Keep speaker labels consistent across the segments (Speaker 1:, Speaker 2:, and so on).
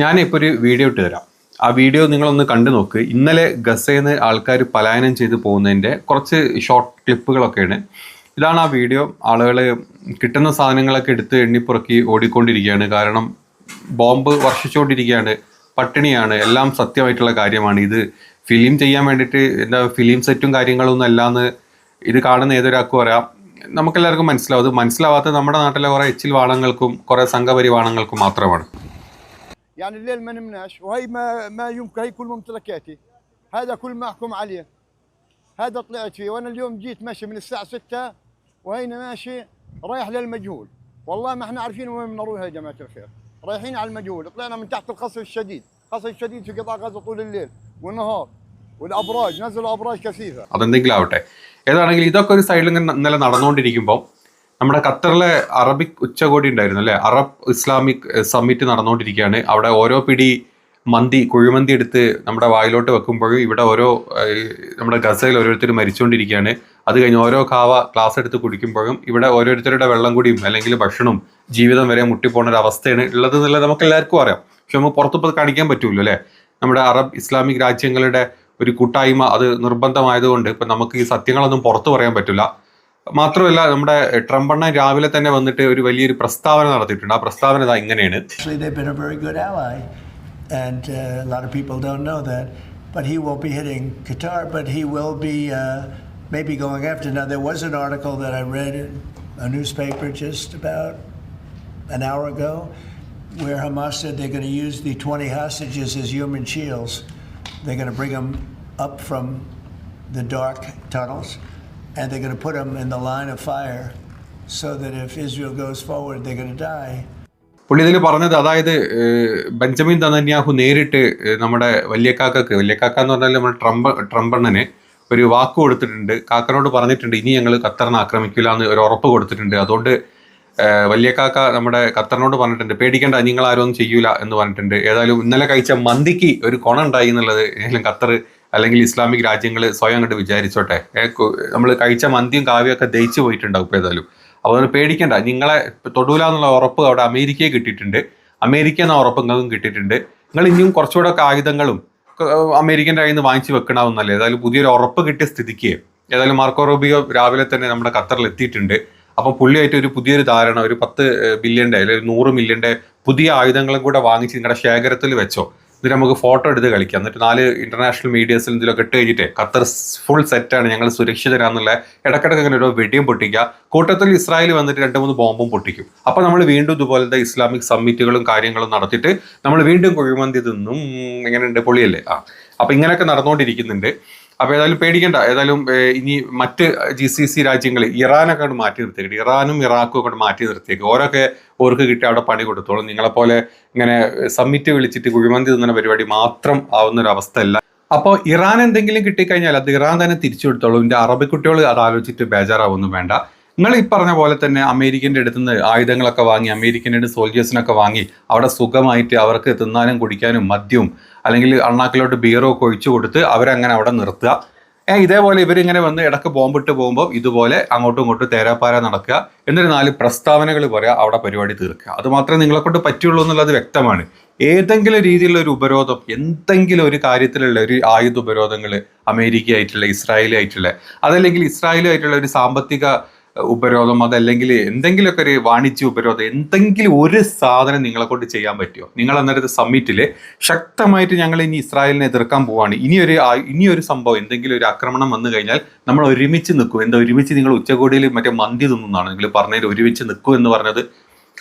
Speaker 1: ഞാൻ ഇപ്പോൾ ഒരു വീഡിയോ ഇട്ട് തരാം. ആ വീഡിയോ നിങ്ങളൊന്ന് കണ്ടു നോക്ക്. ഇന്നലെ ഗസയിൽ നിന്ന് ആൾക്കാർ പലായനം ചെയ്ത് പോകുന്നതിന്റെ കുറച്ച് ഷോർട്ട് ക്ലിപ്പുകളൊക്കെയാണ് ഇതാണ് ആ വീഡിയോ ആളുകൾ കിട്ടുന്ന സാധനങ്ങളൊക്കെ എടുത്ത് എണ്ണിപ്പുറക്കി ഓടിക്കൊണ്ടിരിക്കുകയാണ്. കാരണം ബോംബ് വർഷിച്ചുകൊണ്ടിരിക്കുകയാണ് പട്ടിണിയാണ്. എല്ലാം സത്യമായിട്ടുള്ള കാര്യമാണ്. ഇത് ഫിലിം ചെയ്യാൻ വേണ്ടിയിട്ട് എന്താ ഫിലിം സെറ്റും കാര്യങ്ങളൊന്നും അല്ലാന്ന് ഇത് കാണുന്ന ഏതൊരാൾക്കും അറിയാം. നമുക്കെല്ലാവർക്കും മനസ്സിലാവും. അത് മനസ്സിലാവാത്ത നമ്മുടെ നാട്ടിലെ കുറേ എച്ചിൽ വാണങ്ങൾക്കും കുറേ സംഘപരിവാണങ്ങൾക്കും മാത്രമാണ്.
Speaker 2: يعني الليل ما نمناش وهي ما ما يمكن هي كل ممتلكاتي هذا كل ما احكم عليه هذا طلعت فيه وانا اليوم جيت ماشي من الساعه 6 وهينا ماشي رايح للمجهول والله ما احنا عارفين وين بنروح يا جماعه الخير رايحين على المجهول طلعنا من تحت القصف الشديد قصف الشديد في قطاع غزه طول الليل والنهار والابراج نزلوا ابراج كثيفه
Speaker 1: അതെന്തെങ്കിലും ആവട്ടെ ഏതാണെങ്കിൽ ഇതൊക്കെ ഒരു സൈഡിൽ ഇങ്ങനെ ഇന്നലെ നടന്നുകൊണ്ടിരിക്കുമ്പോൾ നമ്മുടെ ഖത്തറിലെ അറബിക് ഉച്ചകോടി ഉണ്ടായിരുന്നു അല്ലെ? അറബ് ഇസ്ലാമിക് സമ്മിറ്റ് നടന്നുകൊണ്ടിരിക്കുകയാണ്. അവിടെ ഓരോ പിടി മന്തി കുഴിമന്തി എടുത്ത് നമ്മുടെ വായിലോട്ട് വെക്കുമ്പോൾ ഇവിടെ ഓരോ നമ്മുടെ ഗസയിൽ ഓരോരുത്തർ മരിച്ചുകൊണ്ടിരിക്കുകയാണ്. അത് കഴിഞ്ഞ് ഓരോ കാവ ക്ലാസ് എടുത്ത് കുടിക്കുമ്പോഴും ഇവിടെ ഓരോരുത്തരുടെ വെള്ളം കുടിയും അല്ലെങ്കിൽ ഭക്ഷണവും ജീവിതം വരെ മുട്ടിപ്പോണ ഒരു അവസ്ഥയാണ് ഉള്ളത് എന്നുള്ളത് നമുക്ക് എല്ലാവർക്കും അറിയാം. പക്ഷെ നമുക്ക് പുറത്തിപ്പോൾ കാണിക്കാൻ പറ്റുമല്ലോ അല്ലേ? നമ്മുടെ അറബ് ഇസ്ലാമിക് രാജ്യങ്ങളുടെ ഒരു കൂട്ടായ്മ അത് നിർബന്ധമായതുകൊണ്ട് ഇപ്പം നമുക്ക് ഈ സത്യങ്ങളൊന്നും പുറത്തു പറയാൻ പറ്റില്ല. മാത്രമല്ല നമ്മുടെ ട്രംപ് അണ്ണൻ രാവിലെ തന്നെ വന്നിട്ട് ഒരു വലിയൊരു പ്രസ്താവന നടത്തിയിട്ടുണ്ട് ആ പ്രസ്താവന ഇതാ ഇങ്ങനെയാണ്
Speaker 3: Actually, they've been a very good ally, and uh, a lot of people don't know that. But he won't be hitting Qatar, but he will be uh, maybe going after. Now, there was an article that I read in a newspaper just about an hour ago where Hamas said they're going to use the 20 hostages as human shields. They're going to bring them up from the dark tunnels And they're going to put them in the line of fire so that if Israel goes forward, they're going to die.
Speaker 1: പുള്ളി ഇതിൽ പറഞ്ഞത് അതായത് Benjamin തനന്യാഹു നേരിട്ട് നമ്മുടെ വല്യക്കാക്കക്ക് വല്യക്കാക്ക എന്ന് പറഞ്ഞാൽ നമ്മുടെ Trump ട്രംപണ്ണന് ഒരു വാക്ക് കൊടുത്തിട്ടുണ്ട്. കാക്കനോട് പറഞ്ഞിട്ടുണ്ട് ഇനി ഞങ്ങൾ ഖത്തറിനെ ആക്രമിക്കില്ല എന്ന് ഒരു ഉറപ്പ് കൊടുത്തിട്ടുണ്ട്. അതുകൊണ്ട് വല്യക്കാക്ക നമ്മുടെ ഖത്തറിനോട് പറഞ്ഞിട്ടുണ്ട് പേടിക്കേണ്ട നിങ്ങൾ ആരും ഒന്നും ചെയ്യൂല എന്ന് പറഞ്ഞിട്ടുണ്ട്. ഏതായാലും ഇന്നലെ കഴിച്ച മന്തിക്ക് ഒരു കൊണ ഉണ്ടായി എന്നുള്ളത് ഏതായാലും ഖത്തർ അല്ലെങ്കിൽ ഇസ്ലാമിക് രാജ്യങ്ങൾ സ്വയം അങ്ങോട്ട് വിചാരിച്ചോട്ടെ. നമ്മൾ കഴിച്ച മന്തിയും കാവ്യമൊക്കെ ദഹിച്ചു പോയിട്ടുണ്ടാവും ഏതായാലും. അപ്പോൾ അതുകൊണ്ട് പേടിക്കണ്ട. നിങ്ങളെ തൊടൂല എന്നുള്ള ഉറപ്പ് അവിടെ അമേരിക്കയെ കിട്ടിയിട്ടുണ്ട്. അമേരിക്ക എന്ന ഉറപ്പ് നിങ്ങൾക്കും കിട്ടിയിട്ടുണ്ട്. നിങ്ങൾ ഇനിയും കുറച്ചുകൂടെ ഒക്കെ ആയുധങ്ങളും അമേരിക്കന്റെ കയ്യിൽ നിന്ന് വാങ്ങിച്ചു വെക്കണമെന്നല്ലേ ഏതായാലും പുതിയൊരു ഉറപ്പ് കിട്ടിയ സ്ഥിതിക്ക് ഏതായാലും മാർക്കോ രാവിലെ തന്നെ നമ്മുടെ ഖത്തറിൽ എത്തിയിട്ടുണ്ട്. അപ്പം പുള്ളിയായിട്ട് ഒരു പുതിയൊരു ധാരണ ഒരു പത്ത് ബില്യന്റെ അല്ലെങ്കിൽ നൂറ് മില്യന്റെ പുതിയ ആയുധങ്ങളും കൂടെ വാങ്ങിച്ച് നിങ്ങളുടെ ശേഖരത്തിൽ വെച്ചോ. എന്നിട്ട് നമുക്ക് ഫോട്ടോ എടുത്ത് കളിക്കാം. എന്നിട്ട് നാല് ഇന്റർനാഷണൽ മീഡിയസിൽ ഇതിലൊക്കെ ഇട്ട് കഴിഞ്ഞിട്ട് ഖത്തർ ഫുൾ സെറ്റാണ് ഞങ്ങൾ സുരക്ഷിതരാന്നുള്ള ഇടക്കിടക്ക് അങ്ങനെ ഒരു വെടിയും പൊട്ടിക്കുക. കൂട്ടത്തിൽ ഇസ്രായേൽ വന്നിട്ട് രണ്ട് മൂന്ന് ബോംബും പൊട്ടിക്കും. അപ്പോൾ നമ്മൾ വീണ്ടും ഇതുപോലത്തെ ഇസ്ലാമിക് സമ്മിറ്റുകളും കാര്യങ്ങളും നടത്തിയിട്ട് നമ്മൾ വീണ്ടും കുഴിമന്തി തിന്നും ഉണ്ട് പൊളിയല്ലേ? ആ. അപ്പോൾ ഇങ്ങനെയൊക്കെ നടന്നുകൊണ്ടിരിക്കുന്നുണ്ട് അപ്പോൾ ഏതായാലും പേടിക്കണ്ട. ഏതായാലും ഇനി മറ്റ് ജി സി സി രാജ്യങ്ങൾ ഇറാനൊക്കെ അങ്ങോട്ട് മാറ്റി നിർത്തിയേക്ക്. ഇറാനും ഇറാഖും ഒക്കെ മാറ്റി നിർത്തിയേക്ക്. ഓരോക്കെ ഓർക്ക് കിട്ടി അവിടെ പണി കൊടുത്തോളും. നിങ്ങളെപ്പോലെ ഇങ്ങനെ സമ്മിറ്റ് വിളിച്ചിട്ട് കുഴിമന്തി തിന്നുന്ന പരിപാടി മാത്രം ആവുന്ന ഒരു അവസ്ഥയല്ല അപ്പോൾ ഇറാൻ എന്തെങ്കിലും കിട്ടിക്കഴിഞ്ഞാൽ അത് ഇറാൻ തന്നെ തിരിച്ചു കൊടുത്തോളൂ. ഇതിന്റെ അറബിക്കുട്ടികൾ അത് ആലോചിച്ചിട്ട് ബേജാറാവൊന്നും വേണ്ട. നിങ്ങൾ ഈ പറഞ്ഞ പോലെ തന്നെ അമേരിക്കന്റെ അടുത്ത് നിന്ന് ആയുധങ്ങളൊക്കെ വാങ്ങി അമേരിക്കന്റെ സോൾജേഴ്സിനൊക്കെ വാങ്ങി അവിടെ സുഖമായിട്ട് അവർക്ക് തിന്നാനും കുടിക്കാനും മദ്യവും അല്ലെങ്കിൽ അണ്ണാക്കിലോട്ട് ബിയറോ ഒക്കെ ഒഴിച്ചു കൊടുത്ത് അവരങ്ങനെ അവിടെ നിർത്തുക. ഇതേപോലെ ഇവരിങ്ങനെ വന്ന് ഇടയ്ക്ക് ബോംബിട്ട് പോകുമ്പോൾ ഇതുപോലെ അങ്ങോട്ടും ഇങ്ങോട്ടും തേരാപ്പാര നടക്കുക എന്നിട്ട് നാല് പ്രസ്താവനകൾ പറയുക അവിടെ പരിപാടി തീർക്കുക. അത് നിങ്ങളെക്കൊണ്ട് നിങ്ങളെ കൊണ്ട് പറ്റുള്ളൂ എന്നുള്ളത് വ്യക്തമാണ്. ഏതെങ്കിലും രീതിയിലുള്ള ഒരു ഉപരോധം എന്തെങ്കിലും ഒരു കാര്യത്തിലുള്ള ഒരു ആയുധ ഉപരോധങ്ങൾ അമേരിക്ക ആയിട്ടുള്ള ഇസ്രായേലി ആയിട്ടുള്ള അതല്ലെങ്കിൽ ഇസ്രായേലി ആയിട്ടുള്ള ഒരു സാമ്പത്തിക ഉപരോധം അതല്ലെങ്കിൽ എന്തെങ്കിലുമൊക്കെ ഒരു വാണിജ്യ ഉപരോധം എന്തെങ്കിലും ഒരു സാധനം നിങ്ങളെ കൊണ്ട് ചെയ്യാൻ പറ്റുമോ? നിങ്ങൾ അന്നേരത്തെ സമ്മിറ്റിൽ ശക്തമായിട്ട് ഞങ്ങൾ ഇനി ഇസ്രായേലിനെ എതിർക്കാൻ പോവാണ്. ഇനിയൊരു ഒരു ആ- ഇനി ഒരു സംഭവം എന്തെങ്കിലും ഒരു ആക്രമണം വന്നു കഴിഞ്ഞാൽ നമ്മൾ ഒരുമിച്ച് നിൽക്കും. എന്താ ഒരുമിച്ച് നിങ്ങൾ ഉച്ചകോടിയിൽ മറ്റേ മന്തി തിന്നുന്നതാണ് നിങ്ങൾ പറഞ്ഞതിൽ ഒരുമിച്ച് നിൽക്കും എന്ന് പറഞ്ഞത്.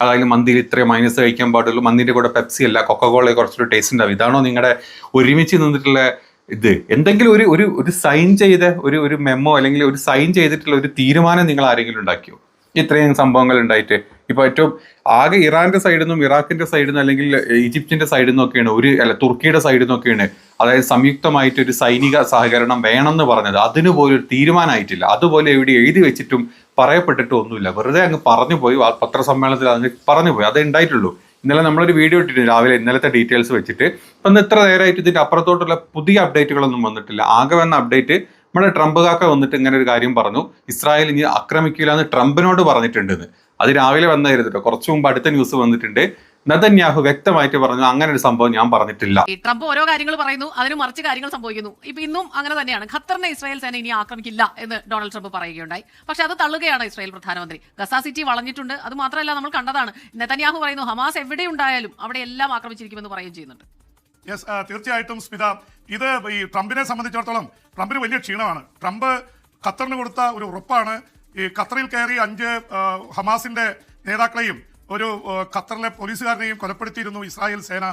Speaker 1: അതായത് മന്തിയിൽ ഇത്രയും മൈനസ് കഴിക്കാൻ പാടുള്ളൂ. മന്തിന്റെ കൂടെ പെപ്സി അല്ല കൊക്കകോളയെ കുറച്ചൊരു ടേസ്റ്റ് ഉണ്ടാവും. ഇതാണോ നിങ്ങളുടെ ഒരുമിച്ച് നിന്നിട്ടുള്ള ഇത്. എന്തെങ്കിലും ഒരു ഒരു ഒരു സൈൻ ചെയ്ത ഒരു ഒരു മെമ്മോ അല്ലെങ്കിൽ ഒരു സൈൻ ചെയ്തിട്ടുള്ള ഒരു തീരുമാനം നിങ്ങൾ ആരെങ്കിലും ഉണ്ടാക്കിയോ? ഇത്രയും സംഭവങ്ങൾ ഉണ്ടായിട്ട്. ഇപ്പൊ ഏറ്റവും ആകെ ഇറാന്റെ സൈഡിൽ നിന്നും ഇറാഖിന്റെ സൈഡിൽ നിന്നും അല്ലെങ്കിൽ ഈജിപ്തിന്റെ സൈഡിൽ നിന്നൊക്കെയാണ് ഒരു അല്ല തുർക്കിയുടെ സൈഡിൽ നിന്നൊക്കെയാണ് അതായത് സംയുക്തമായിട്ട് ഒരു സൈനിക സഹകരണം വേണമെന്ന് പറഞ്ഞത്. അതിന് പോലും ഒരു തീരുമാനമായിട്ടില്ല. അതുപോലെ എവിടെ എഴുതി വെച്ചിട്ടും പറയപ്പെട്ടിട്ടും ഒന്നുമില്ല. വെറുതെ അങ്ങ് പറഞ്ഞു പോയി പത്രസമ്മേളനത്തിൽ അങ്ങ് പറഞ്ഞു പോയി. അതേ ഉണ്ടായിട്ടുള്ളൂ. ഇന്നലെ നമ്മളൊരു വീഡിയോ ഇട്ടിട്ടുണ്ട് രാവിലെ ഇന്നലത്തെ ഡീറ്റെയിൽസ് വെച്ചിട്ട്. അപ്പൊ ഇന്ന് ഇത്ര നേരമായിട്ട് ഇതിന്റെ അപ്പുറത്തോട്ടുള്ള പുതിയ അപ്ഡേറ്റുകളൊന്നും വന്നിട്ടില്ല. ആകെ വന്ന അപ്ഡേറ്റ് നമ്മുടെ ട്രംപ് കാക്ക വന്നിട്ട് ഇങ്ങനെ ഒരു കാര്യം പറഞ്ഞു. ഇസ്രായേൽ ഇനി ആക്രമിക്കില്ല എന്ന് ട്രംപിനോട് പറഞ്ഞിട്ടുണ്ടെന്ന്. അത് രാവിലെ വന്നായിരുന്നു കേട്ടോ കുറച്ച് മുമ്പ് അടുത്ത ന്യൂസ് വന്നിട്ടുണ്ട്. നതന്യാഹു വ്യക്തമായിട്ട് പറഞ്ഞു അങ്ങനെ ഒരു സംഭവം ഞാൻ പറഞ്ഞിട്ടില്ല.
Speaker 4: ഈ ട്രംപ് ഓരോ കാര്യങ്ങൾ പറയുന്നു അതിന് മറിച്ച് കാര്യങ്ങൾ സംഭവിക്കുന്നു. ഇപ്പൊ ഇന്നും അങ്ങനെ തന്നെയാണ്. ഖത്തറിനെ ഇസ്രായേൽ സേന ഇനി ആക്രമിക്കില്ല എന്ന് ഡൊണാൾഡ് ട്രംപ് പറയുകയുണ്ടായി. പക്ഷെ അത് തള്ളുകയാണ് ഇസ്രായേൽ പ്രധാനമന്ത്രി. ഗസ സിറ്റി വളഞ്ഞിട്ടുണ്ട്. അത് മാത്രമല്ല നമ്മൾ കണ്ടതാണ്. നെതന്യാഹു പറയുന്നു ഹമാസ് എവിടെ ഉണ്ടായാലും അവിടെ എല്ലാം ആക്രമിച്ചിരിക്കുമെന്ന് പറയുകയും ചെയ്യുന്നുണ്ട്.
Speaker 5: യെസ് തീർച്ചയായിട്ടും സ്മിത ഇത് ഈ ട്രംപിനെ സംബന്ധിച്ചിടത്തോളം ട്രംപിന് വലിയ ക്ഷീണമാണ്. ട്രംപ് ഖത്തറിന് കൊടുത്ത ഒരു ഉറപ്പാണ് ഈ ഖത്തറിൽ കയറി അഞ്ച് ഹമാസിന്റെ നേതാക്കളെയും ഒരു ഖത്തറിലെ പോലീസുകാരനെയും കൊലപ്പെടുത്തിയിരുന്നു ഇസ്രായേൽ സേന.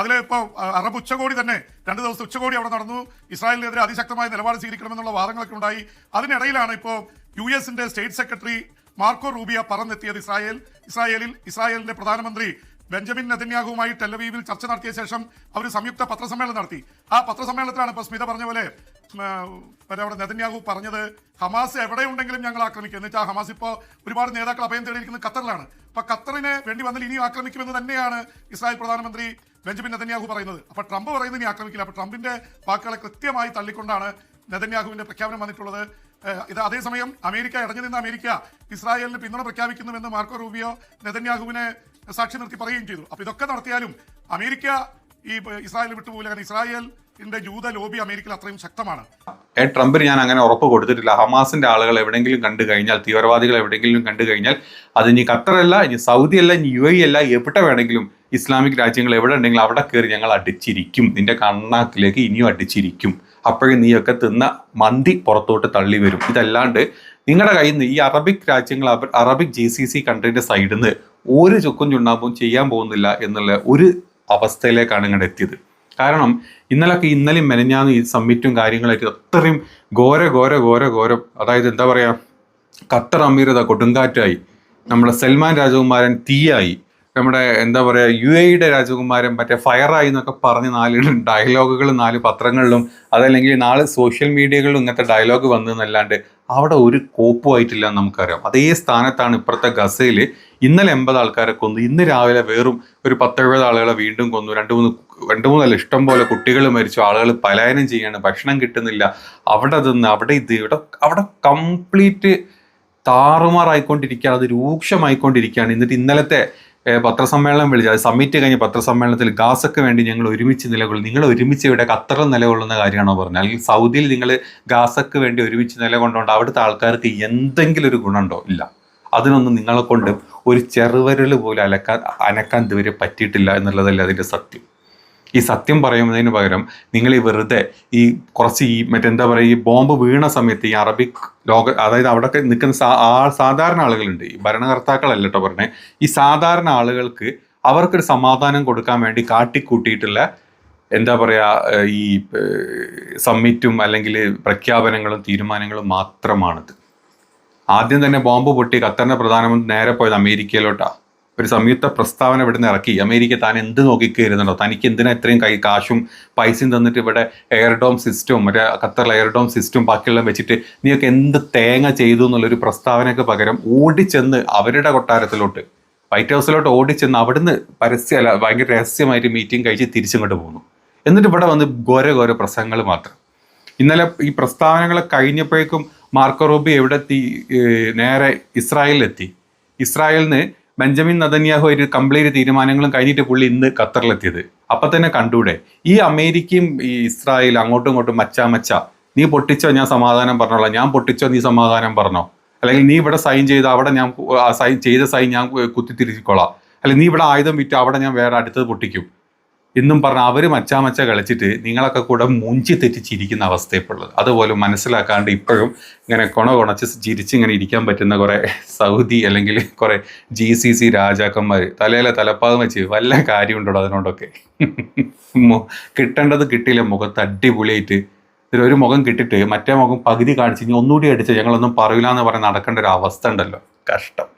Speaker 5: അതിൽ ഇപ്പോൾ അറബ് ഉച്ചകോടി തന്നെ രണ്ട് ദിവസത്തെ ഉച്ചകോടി അവിടെ നടന്നു. ഇസ്രായേലിനെതിരെ അതിശക്തമായ നിലപാട് സ്വീകരിക്കണമെന്നുള്ള വാദങ്ങളൊക്കെ ഉണ്ടായി അതിനിടയിലാണ് ഇപ്പോൾ യു എസിന്റെ സ്റ്റേറ്റ് സെക്രട്ടറി മാർക്കോ റൂബിയ പറന്നെത്തിയത് ഇസ്രായേൽ. ഇസ്രായേലിൽ ഇസ്രായേലിന്റെ പ്രധാനമന്ത്രി ബെഞ്ചമിൻ നെതന്യാഹുവുമായി ടെലവീവിൽ ചർച്ച നടത്തിയ ശേഷം അവർ സംയുക്ത പത്രസമ്മേളനം നടത്തി. ആ പത്രസമ്മേളനത്തിലാണ് ഇപ്പൊ സ്മിത പറഞ്ഞ പോലെ അവിടെ നെതന്യാഹു പറഞ്ഞത് ഹമാസ് എവിടെയുണ്ടെങ്കിലും ഞങ്ങൾ ആക്രമിക്കും. എന്ന് വെച്ചാൽ ഹമാസ് ഇപ്പോൾ ഒരുപാട് നേതാക്കൾ അഭയം തേടിയിരിക്കുന്നത് ഖത്തറിലാണ്. അപ്പൊ ഖത്തറിന് വേണ്ടി വന്നാൽ ഇനിയും ആക്രമിക്കുമെന്ന് തന്നെയാണ് ഇസ്രായേൽ പ്രധാനമന്ത്രി ബെഞ്ചമിൻ നെതന്യാഹു പറയുന്നത്. അപ്പൊ ട്രംപ് പറയുന്നത് ഇനി ആക്രമിക്കില്ല. അപ്പൊ ട്രംപിന്റെ വാക്കുകളെ കൃത്യമായി തള്ളിക്കൊണ്ടാണ് നെതന്യാഹുവിന്റെ പ്രഖ്യാപനം വന്നിട്ടുള്ളത്. ഇത് അതേസമയം അമേരിക്ക ഇടഞ്ഞു നിന്ന അമേരിക്ക ഇസ്രായേലിന് പിന്തുണ പ്രഖ്യാപിക്കുന്നുവെന്ന് മാർക്കോ റൂബിയോ നെതന്യാഹുവിനെ സാക്ഷി നിർത്തി പറയുകയും ചെയ്തു. അപ്പൊ ഇതൊക്കെ നടത്തിയാലും അമേരിക്ക ഈ ഇസ്രായേൽ വിട്ടുപോകില്ല. കാരണം ഇസ്രായേലിന്റെ ജൂത ലോബി അമേരിക്കയിൽ അത്രയും ശക്തമാണ്.
Speaker 1: ഏ, ട്രംപിന് ഞാൻ അങ്ങനെ ഉറപ്പ് കൊടുത്തിട്ടില്ല. ഹമാസിന്റെ ആളുകൾ എവിടെയെങ്കിലും കണ്ടു കഴിഞ്ഞാൽ തീവ്രവാദികൾ എവിടെയെങ്കിലും കണ്ടു കഴിഞ്ഞാൽ അത് ഇനി ഖത്തറല്ല ഇനി സൗദി അല്ല ഇനി യു എ അല്ല എവിടെ വേണമെങ്കിലും ഇസ്ലാമിക് രാജ്യങ്ങൾ എവിടെ ഉണ്ടെങ്കിലും അവിടെ കയറി ഞങ്ങൾ അടിച്ചിരിക്കും. നിന്റെ കണ്ണാക്കിലേക്ക് ഇനിയും അടിച്ചിരിക്കും. അപ്പോഴും നീയൊക്കെ തിന്ന മന്തി പുറത്തോട്ട് തള്ളി വരും. ഇതല്ലാണ്ട് നിങ്ങളുടെ കയ്യിൽ നിന്ന് ഈ അറബിക് രാജ്യങ്ങൾ അറബിക് ജി സി സി കൺട്രീന്റെ സൈഡിൽ നിന്ന് ഒരു ചുക്കും ചുണ്ണാമ്പും ചെയ്യാൻ പോകുന്നില്ല എന്നുള്ള ഒരു അവസ്ഥയിലേക്കാണ് ഇങ്ങോട്ട് എത്തിയത്. കാരണം ഇന്നലൊക്കെ ഇന്നലെയും മെനഞ്ഞാന്ന് ഈ സമ്മിറ്റും കാര്യങ്ങളായിട്ട് അത്രയും ഘോര ഘോര ഘോര ഘോരം അതായത് എന്താ പറയുക ഖത്തർ അമീരത കൊടുങ്കാറ്റായി. നമ്മുടെ സൽമാൻ രാജകുമാരൻ തീയായി. നമ്മുടെ എന്താ പറയുക യു എയുടെ രാജകുമാരൻ മറ്റേ ഫയറായി എന്നൊക്കെ പറഞ്ഞ് നാല് ഡയലോഗുകൾ നാല് പത്രങ്ങളിലും അതല്ലെങ്കിൽ നാല് സോഷ്യൽ മീഡിയകളിലും ഇങ്ങനത്തെ ഡയലോഗ് വന്നതെന്നല്ലാണ്ട് അവിടെ ഒരു കോപ്പുമായിട്ടില്ല നമുക്കറിയാം. അതേ സ്ഥാനത്താണ് ഇപ്പുറത്തെ ഗസയിൽ ഇന്നലെ എൺപത് ആൾക്കാരെ കൊന്നു. ഇന്ന് രാവിലെ വേറും ഒരു പത്തെഴുപത് ആളുകളെ വീണ്ടും കൊന്നു. രണ്ട് മൂന്ന് രണ്ട് മൂന്നല്ല ഇഷ്ടം പോലെ കുട്ടികൾ മരിച്ചു. ആളുകൾ പലായനം ചെയ്യാണ്. ഭക്ഷണം കിട്ടുന്നില്ല. അവിടെ നിന്ന് അവിടെ ഇത് ഇവിടെ അവിടെ കംപ്ലീറ്റ് താറുമാറായിക്കൊണ്ടിരിക്കുകയാണ്. അത് രൂക്ഷമായിക്കൊണ്ടിരിക്കുകയാണ്. എന്നിട്ട് ഇന്നലത്തെ പത്രസമ്മേളനം വിളിച്ചു അത് സമ്മിറ്റ് കഴിഞ്ഞ പത്രസമ്മേളനത്തിൽ ഗാസക്ക് വേണ്ടി ഞങ്ങൾ ഒരുമിച്ച് നിലകൊള്ളും. നിങ്ങൾ ഒരുമിച്ച് ഇവിടെ ഖത്തറിൽ നിലകൊള്ളുന്ന കാര്യമാണോ പറഞ്ഞത്? അല്ലെങ്കിൽ സൗദിയിൽ നിങ്ങൾ ഗാസക്ക് വേണ്ടി ഒരുമിച്ച് നിലകൊണ്ടുകൊണ്ട് അവിടുത്തെ ആൾക്കാർക്ക് എന്തെങ്കിലും ഒരു ഗുണമുണ്ടോ? ഇല്ല. അതിനൊന്നും നിങ്ങളെ കൊണ്ട് ഒരു ചെറുവരൽ പോലും അലക്കാൻ അനക്കാൻ ഇതുവരെ പറ്റിയിട്ടില്ല എന്നുള്ളതല്ല അതിന്റെ സത്യം. ഈ സത്യം പറയുന്നതിന് പകരം നിങ്ങൾ ഈ വെറുതെ ഈ കുറച്ച് ഈ മറ്റെന്താ പറയുക ഈ ബോംബ് വീണ സമയത്ത് ഈ അറബിക് ലോക അതായത് അവിടെയൊക്കെ നിൽക്കുന്ന സാ ആ സാധാരണ ആളുകളുണ്ട്. ഈ ഭരണകർത്താക്കളല്ല കേട്ടോ പറഞ്ഞേ. ഈ സാധാരണ ആളുകൾക്ക് അവർക്കൊരു സമാധാനം കൊടുക്കാൻ വേണ്ടി കാട്ടിക്കൂട്ടിയിട്ടുള്ള എന്താ പറയുക ഈ സമ്മിറ്റും അല്ലെങ്കിൽ പ്രഖ്യാപനങ്ങളും തീരുമാനങ്ങളും മാത്രമാണിത്. ആദ്യം തന്നെ ബോംബ് പൊട്ടി ഖത്തറിന്റെ പ്രധാനമന്ത്രി നേരെ പോയത് അമേരിക്കയിലോട്ടാ. ഒരു സംയുക്ത പ്രസ്താവന ഇവിടുന്ന് ഇറക്കി. അമേരിക്ക താൻ എന്ത് നോക്കിക്കയറുന്നുണ്ടോ? തനിക്ക് എന്തിനാ ഇത്രയും കൈ കാശും പൈസയും തന്നിട്ട് ഇവിടെ എയർഡോം സിസ്റ്റവും മറ്റേ ഖത്തറിൽ എയർഡോം സിസ്റ്റവും ബാക്കിയെല്ലാം വെച്ചിട്ട് നീയൊക്കെ എന്ത് തേങ്ങ ചെയ്തു എന്നുള്ളൊരു പ്രസ്താവനയ്ക്ക് പകരം ഓടിച്ചെന്ന് അവരുടെ കൊട്ടാരത്തിലോട്ട് വൈറ്റ് ഹൗസിലോട്ട് ഓടിച്ചെന്ന് അവിടുന്ന് പരസ്യ അല്ല ഭയങ്കര രഹസ്യമായിട്ട് മീറ്റിംഗ് കഴിച്ച് തിരിച്ചിങ്ങോട്ട് പോകുന്നു എന്നിട്ട് ഇവിടെ വന്ന് ഘോര ഘോര പ്രസംഗങ്ങൾ മാത്രം. ഇന്നലെ ഈ പ്രസ്താവനകൾ കഴിഞ്ഞപ്പോഴേക്കും മാർക്കോ റൂബി എവിടെ എത്തി ഏഹ് നേരെ ഇസ്രായേലിലെത്തി. ഇസ്രായേലിന് ബെഞ്ചമിൻ നദന്യാഹു ഒരു കംപ്ലീറ്റ് തീരുമാനങ്ങളും കഴിഞ്ഞിട്ട് പുള്ളി ഇന്ന് ഖത്തറിലെത്തിയത്. അപ്പൊ തന്നെ കണ്ടൂടെ ഈ അമേരിക്കയും ഈ ഇസ്രായേൽ അങ്ങോട്ടും ഇങ്ങോട്ടും മച്ചാ മച്ച നീ പൊട്ടിച്ചോ ഞാൻ സമാധാനം പറഞ്ഞോളാം ഞാൻ പൊട്ടിച്ചോ നീ സമാധാനം പറഞ്ഞോ? അല്ലെങ്കിൽ നീ ഇവിടെ സൈൻ ചെയ്ത് അവിടെ ഞാൻ സൈൻ ചെയ്ത സൈൻ ഞാൻ കുത്തിത്തിരിച്ചോളാം അല്ലെങ്കിൽ നീ ഇവിടെ ആയുധം വിറ്റ് അവിടെ ഞാൻ വേറെ അടുത്തത് പൊട്ടിക്കും. എന്നും പറഞ്ഞ് അവർ മച്ചാമച്ച കളിച്ചിട്ട് നിങ്ങളൊക്കെ കൂടെ മുഞ്ചി തെറ്റിച്ചിരിക്കുന്ന അവസ്ഥയപ്പുള്ളത് അതുപോലെ മനസ്സിലാക്കാണ്ട് ഇപ്പോഴും ഇങ്ങനെ കൊണ കൊണച്ച് ചിരിച്ച് ഇങ്ങനെ ഇരിക്കാൻ പറ്റുന്ന കുറേ സൗദി അല്ലെങ്കിൽ കുറേ ജി സി സി രാജാക്കന്മാർ തലയിലെ തലപ്പാകം വെച്ച് വല്ല കാര്യമുണ്ടോ അതിനോടൊക്കെ? കിട്ടേണ്ടത് കിട്ടിയില്ല. മുഖത്ത് അടിപൊളിയായിട്ട് ഒരു മുഖം കിട്ടിയിട്ട് മറ്റേ മുഖം പകുതി കാണിച്ച് ഇനി ഒന്നുകൂടി അടിച്ച് ഞങ്ങളൊന്നും പറയില്ല എന്ന് പറഞ്ഞ് നടക്കേണ്ട ഒരു അവസ്ഥ ഉണ്ടല്ലോ. കഷ്ടം.